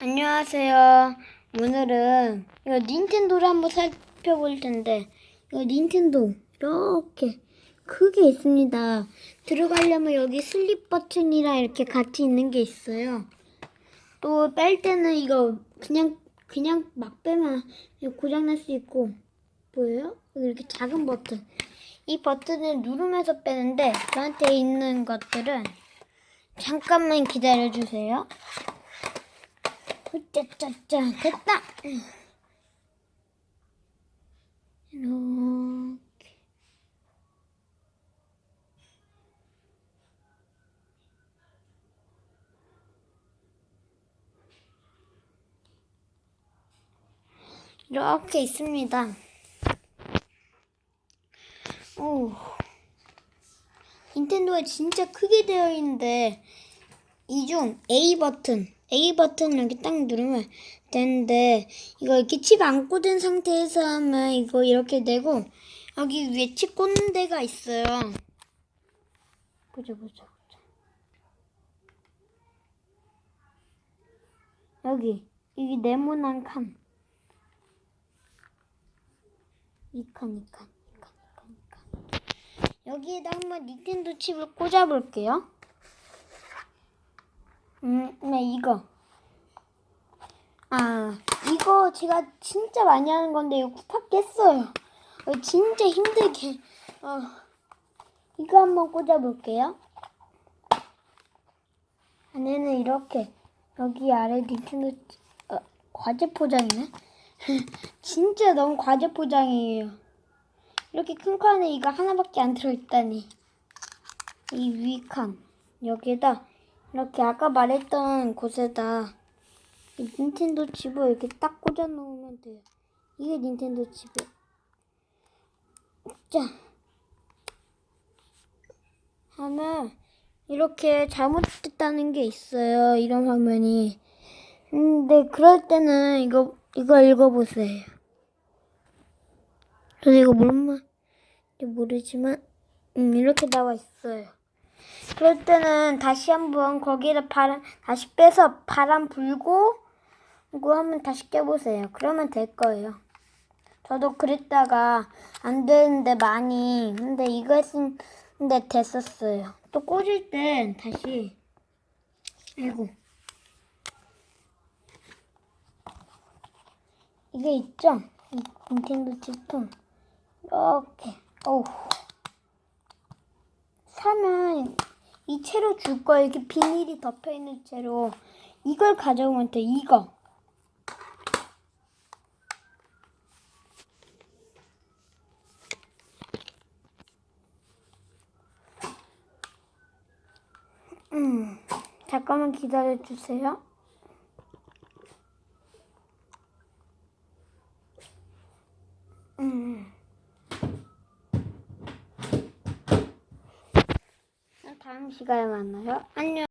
안녕하세요. 오늘은 이거 닌텐도를 한번 살펴볼 텐데 이거 닌텐도 이렇게 크게 있습니다. 들어가려면 여기 슬립 버튼이랑 이렇게 같이 있는 게 있어요. 또 뺄 때는 이거 그냥 그냥 막 빼면 고장 날 수 있고? 여기 이렇게 작은 버튼. 이 버튼을 누르면서 빼는데 저한테 있는 것들은 잠깐만 기다려 주세요. 짜짜짜 됐다. 이렇게 이렇게 있습니다. 오, 닌텐도가 진짜 크게 되어 있는데 이 중 A 버튼, A 버튼을 이렇게 딱 누르면 되는데 이거 이렇게 칩 안 꽂은 상태에서 하면 이거 이렇게 되고 여기 위에 칩 꽂는 데가 있어요. 보자 보자 보자. 여기 여기 네모난 칸. 이 칸, 이 칸, 이 칸, 이 칸, 이 칸. 여기에다 한번 닌텐도 칩을 꽂아볼게요. 음, 네, 이거. 아, 이거 제가 진짜 많이 하는 건데, 이거 쿠파 깼어요. 어, 진짜 힘들게. 어, 이거 한번 꽂아볼게요. 안에는 이렇게, 여기 아래 닌텐도, 치- 어, 과제 포장이네? 진짜 너무 과제 포장이에요. 이렇게 큰 칸에 이거 하나밖에 안 들어있다니. 이 위 칸. 여기에다 이렇게 아까 말했던 곳에다 이 닌텐도 칩을 이렇게 딱 꽂아 놓으면 돼요. 이게 닌텐도 칩이에요. 자. 하면 이렇게 잘못됐다는 게 있어요. 이런 화면이. 근데 그럴 때는 이거 이거 읽어보세요. 저도 이거 모르면 모르지만 음, 이렇게 나와 있어요. 그럴 때는 다시 한번 거기에다 바람 다시 빼서 바람 불고 이거 한번 다시 껴보세요. 그러면 될 거예요. 저도 그랬다가 안 되는데 많이 근데 이거 했는데 됐었어요. 또 꽂을 땐 다시 아이고 이게 있죠? 이 닌텐도 칩통 이렇게 어우 사면 이 채로 줄 거예요. 이렇게 비닐이 덮여 있는 채로 이걸 가져오면 돼. 이거. 음, 잠깐만 기다려 주세요. 음. 다음 시간에 만나요. 안녕.